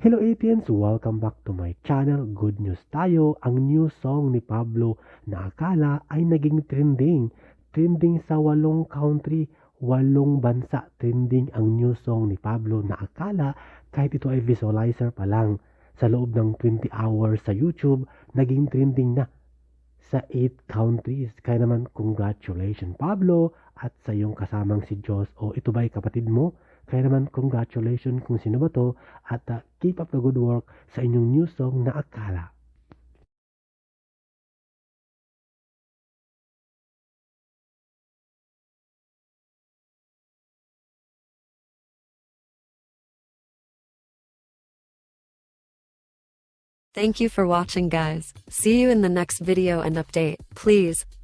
Philippines! Welcome back to my channel. Good news tayo. Ang new song ni Pablo na akala ay naging trending. Trending sa walong country, walong bansa. Trending ang new song ni Pablo na akala kahit ito ay visualizer pa lang. Sa loob ng 20 hours sa YouTube, naging trending na sa 8 countries. Kaya naman, congratulations Pablo at sa iyong kasamang si Diyos. O ito ba'y kapatid mo? Kaya naman, congratulations kung sino ba to at uh, keep up the good work sa inyong new song na Akala. Thank you for watching guys. See you in the next video and update. Please,